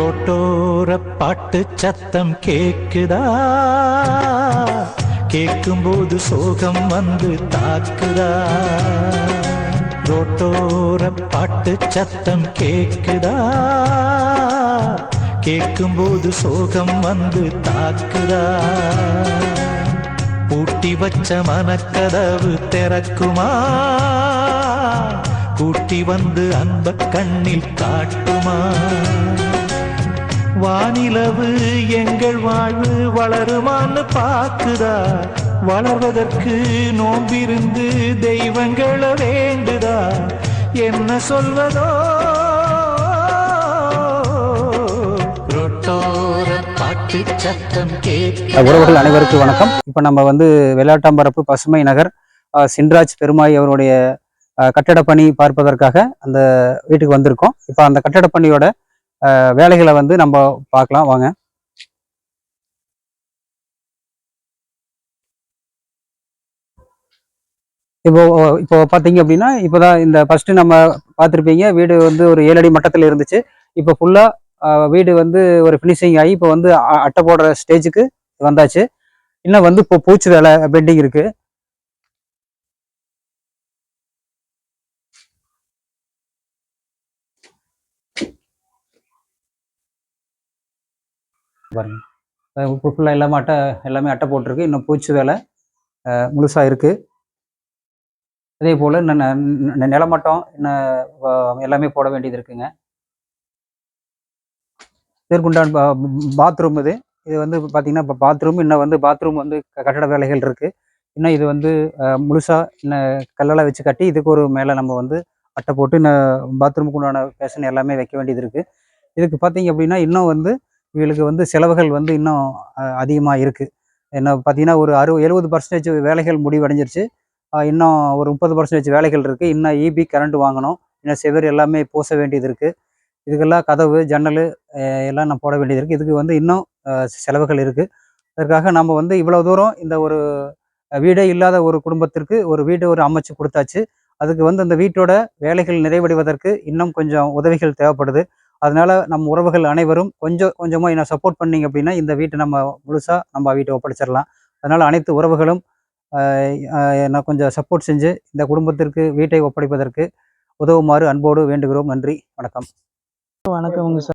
ரோட்டோர பாட்டு சத்தம் கேக்குதா? கேட்கும்போது சோகம் வந்து தாக்குதா? ரோட்டோர பாட்டு சத்தம் கேக்குதா? கேட்கும்போது சோகம் வந்து தாக்குதா? பூட்டி வச்ச மனக்கதவு திறக்குமா? கூட்டி வந்து அன்ப கண்ணில் காட்டுமா? வானிலவு எங்கள் வாழ்வு வளருமான்னு பாக்குதா வளர்வதற்கு நோம்பிருந்து தெய்வங்களை வேண்டுதா? என்ன சொல்வதோ? உறவுகள் அனைவருக்கும் வணக்கம். இப்போ நம்ம வந்து வெள்ளாட்டாம்பரப்பு பசுமை நகர் சின்ராஜ் பெருமாய் அவருடைய அஹ், கட்டடப் பணி பார்ப்பதற்காக அந்த வீட்டுக்கு வந்திருக்கோம். இப்போ அந்த கட்டடப் பணியோட அஹ், வேலைகளை வந்து நம்ம பார்க்கலாம். வாங்க. இப்போ இப்போ பார்த்தீங்க அப்படின்னா இப்போதான் இந்த ஃபர்ஸ்ட் நம்ம பார்த்துருப்பீங்க வீடு வந்து ஒரு ஏழு அடி மட்டத்தில் இருந்துச்சு. இப்போ ஃபுல்லாக வீடு வந்து ஒரு ஃபினிஷிங் ஆகி இப்போ வந்து அ- அட்டை போடுற ஸ்டேஜுக்கு வந்தாச்சு. இன்னும் வந்து இப்போ பூச்சி வேலை பெண்டிங் இருக்குது பாருங்கள் இப்போ ஃபுல்லாக எல்லாமே அட்டை எல்லாமே அட்டை போட்டிருக்கு. இன்னும் பூச்சி வேலை முழுசாக முழுசா இருக்கு. அதே போல் இன்னும் நிலமட்டம் இன்னும் எல்லாமே போட வேண்டியது இருக்குங்க. இதற்குண்டான பாத்ரூம் இது. இது வந்து பார்த்திங்கன்னா பாத்ரூம் இன்னும் வந்து பாத்ரூம் வந்து க- கட்டட வேலைகள் இருக்கு. இன்னும் இது வந்து முழுசாக முழுசா இன்னும் கல்லெல்லாம் வச்சு கட்டி இதுக்கு ஒரு மேலே நம்ம வந்து அட்டை போட்டு இன்னும் பாத்ரூமுக்கு உண்டான ஃபேஷன் எல்லாமே வைக்க வேண்டியது இருக்கு. இதுக்கு பார்த்தீங்க அப்படின்னா இன்னும் வந்து இவங்களுக்கு வந்து செலவுகள் வந்து இன்னும் அதிகமாக இருக்குது என்ன பார்த்தீங்கன்னா ஒரு அறுபது எழுபது பர்சன்டேஜ் வேலைகள் முடிவடைஞ்சிருச்சு. இன்னும் ஒரு முப்பது பர்சன்டேஜ் வேலைகள் இருக்குது இன்னும் இபி கரண்ட் வாங்கணும். இன்னும் செவர் எல்லாமே பூச வேண்டியது இருக்குது இதுக்கெல்லாம் கதவு ஜன்னல் எல்லாம் நான் போட வேண்டியது இருக்குது இதுக்கு வந்து இன்னும் செலவுகள் இருக்குது அதற்காக நம்ம வந்து இவ்வளோ தூரம் இந்த ஒரு வீடே இல்லாத ஒரு குடும்பத்திற்கு ஒரு வீடு ஒரு அமைச்சு கொடுத்தாச்சு. அதுக்கு வந்து அந்த வீட்டோட வேலைகள் நிறைவடைவதற்கு இன்னும் கொஞ்சம் உதவிகள் தேவைப்படுது. அதனால நம்ம உறவுகள் அனைவரும் கொஞ்சம் கொஞ்சமாக என்ன சப்போர்ட் பண்ணீங்க அப்படின்னா இந்த வீட்டை நம்ம முழுசாக நம்ம வீட்டை ஒப்படைச்சிடலாம். அதனால அனைத்து உறவுகளும் நான் கொஞ்சம் சப்போர்ட் செஞ்சு இந்த குடும்பத்திற்கு வீட்டை ஒப்படைப்பதற்கு உதவுமாறு அன்போடு வேண்டுகிறோம். நன்றி. வணக்கம். வணக்கம் சார்.